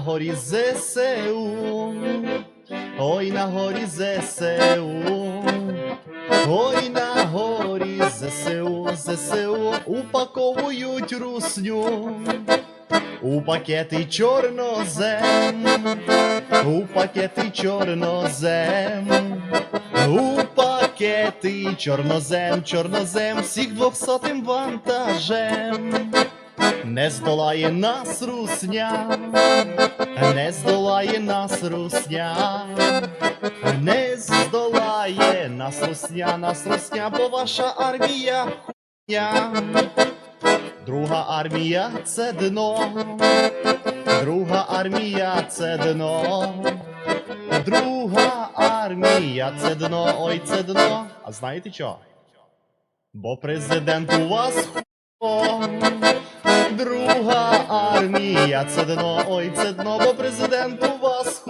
горі ЗСУ, ой на горі ЗСУ, ой на горі ЗСУ, ЗСУ упаковують русню. У пакети чорнозем, у пакети чорнозем, у пакети чорнозем, чорнозем, всіх двохсотим вантажем. Не здолає нас русня, не здолає нас русня, не здолає нас русня, нас русня, бо ваша армія хуйня. Друга армія це дно, друга армія це дно, друга армія це дно, ой, це дно. А знаєте що? Бо президент у вас хуйо. Друга армія це дно, ой, це дно, бо президент у вас.